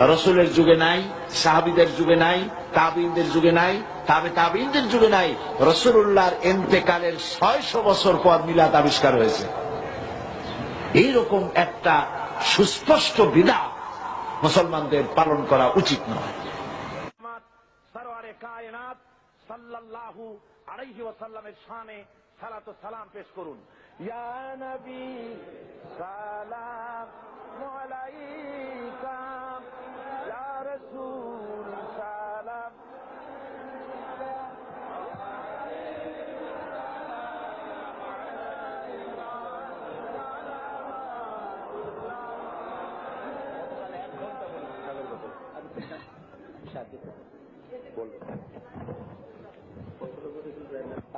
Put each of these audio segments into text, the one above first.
রসুলের যুগে নাই, সাহাবিদের যুগে নাই, তাবিনদের যুগে নাই, তাবে তাবিনদের যুগে নাই রসুল্লাহর এন্তেকালের ছয়শো বছর পর মিলাদ আবিষ্কার হয়েছে। এইরকম একটা সুস্পষ্ট বিধা মুসলমানদের পালন করা উচিত নয়। সাল্লাল্লাহু আলাইহি ওয়াসাল্লামের শানে সালাত সালাম পেশ করুন। ইয়া নবী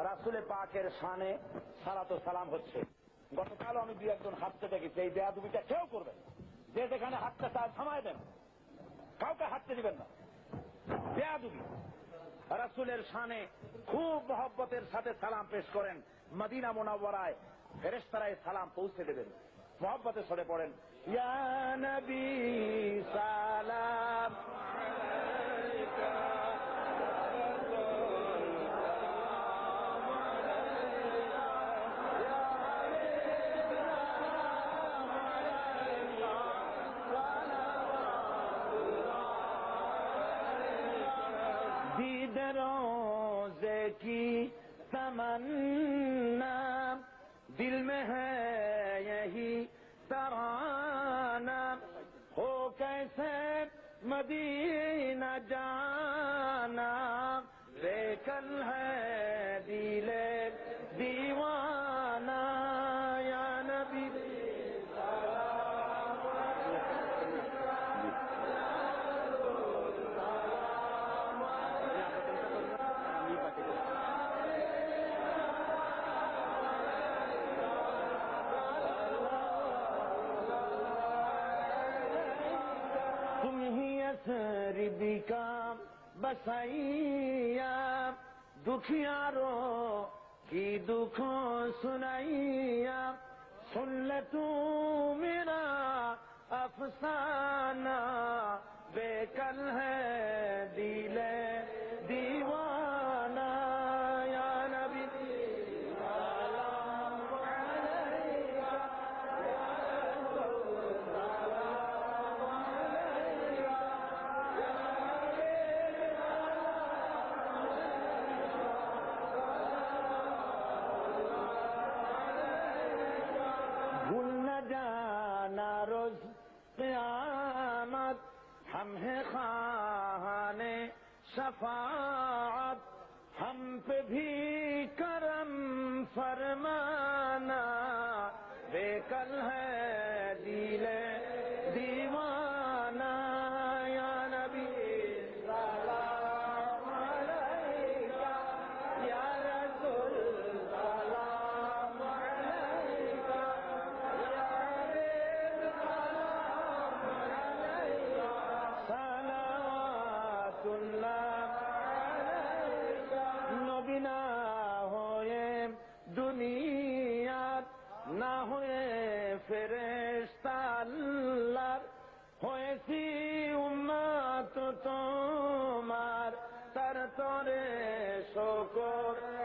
রাসুলে পাকের শানে সালাত ও সালাম হচ্ছে। গতকাল আমি দুই একজন হাঁটতে দেখেছি, এই দেয়া দুবিটা কেউ করবেন যে যেখানে হাঁটতে চায় থামায় দেন। কাউকে হাঁটতে দিবেন না। দেয়া দুবি রাসুলের শানে খুব মহব্বতের সাথে সালাম পেশ করেন। মদিনা মোনাওয়ারায় ফেরেস্তারায় সালাম পৌঁছে দেবেন। মহব্বতে সরে পড়েন, ইয়া সালাম روزے کی تمنا دل میں ہے مدینہ جانا ویکل ہے غریبی بسائیا دکھیاروں کی دکھوں سنائیا سن لوں میرا افسانہ بے کل ہے قیامت ہم ہیں خانے شفاعت ہم پہ بھی کرم فرمانا ফেরেস্তা হয়েছি উম্মাত তোমার। তার তরে শকর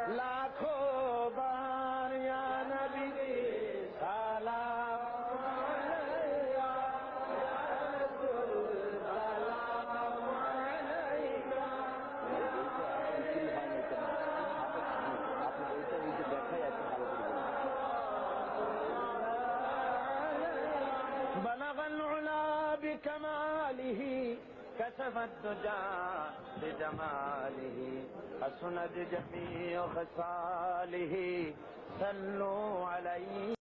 بجماله كشف الدجى بجماله حسنت جميع خصاله صلوا عليه.